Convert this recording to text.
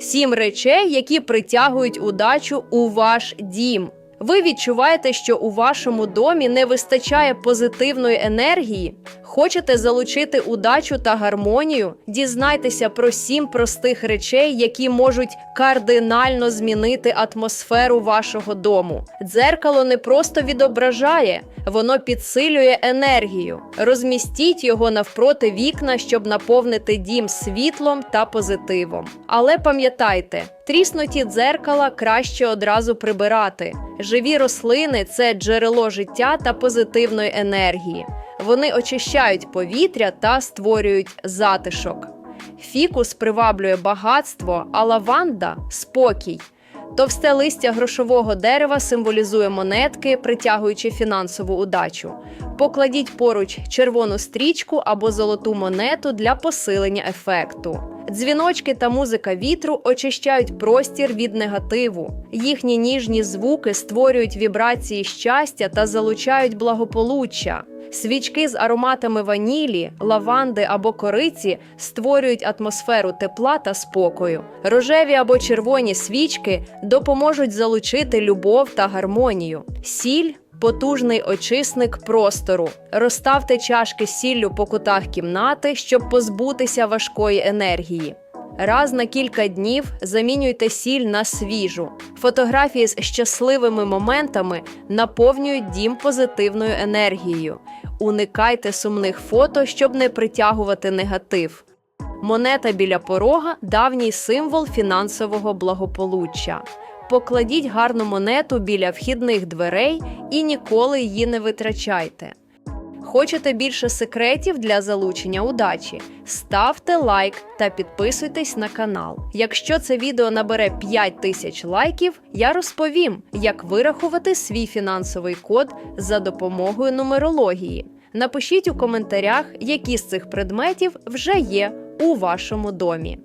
Сім речей, які притягують удачу у ваш дім. Ви відчуваєте, що у вашому домі не вистачає позитивної енергії? Хочете залучити удачу та гармонію? Дізнайтеся про сім простих речей, які можуть кардинально змінити атмосферу вашого дому. Дзеркало не просто відображає, воно підсилює енергію. Розмістіть його навпроти вікна, щоб наповнити дім світлом та позитивом. Але пам'ятайте, тріснуті дзеркала краще одразу прибирати. Живі рослини це джерело життя та позитивної енергії. Вони очищають повітря та створюють затишок. Фікус приваблює багатство, а лаванда спокій. Товсте листя грошового дерева символізує монетки, притягуючи фінансову удачу. Покладіть поруч червону стрічку або золоту монету для посилення ефекту. Дзвіночки та музика вітру очищають простір від негативу. Їхні ніжні звуки створюють вібрації щастя та залучають благополуччя. Свічки з ароматами ванілі, лаванди або кориці створюють атмосферу тепла та спокою. Рожеві або червоні свічки допоможуть залучити любов та гармонію. Сіль потужний очисник простору. Розставте чашки сіллю по кутах кімнати, щоб позбутися важкої енергії. Раз на кілька днів замінюйте сіль на свіжу. Фотографії з щасливими моментами наповнюють дім позитивною енергією. Уникайте сумних фото, щоб не притягувати негатив. Монета біля порога давній символ фінансового благополуччя. Покладіть гарну монету біля вхідних дверей і ніколи її не витрачайте. Хочете більше секретів для залучення удачі? Ставте лайк та підписуйтесь на канал. Якщо це відео набере 5 тисяч лайків, я розповім, як вирахувати свій фінансовий код за допомогою нумерології. Напишіть у коментарях, які з цих предметів вже є у вашому домі.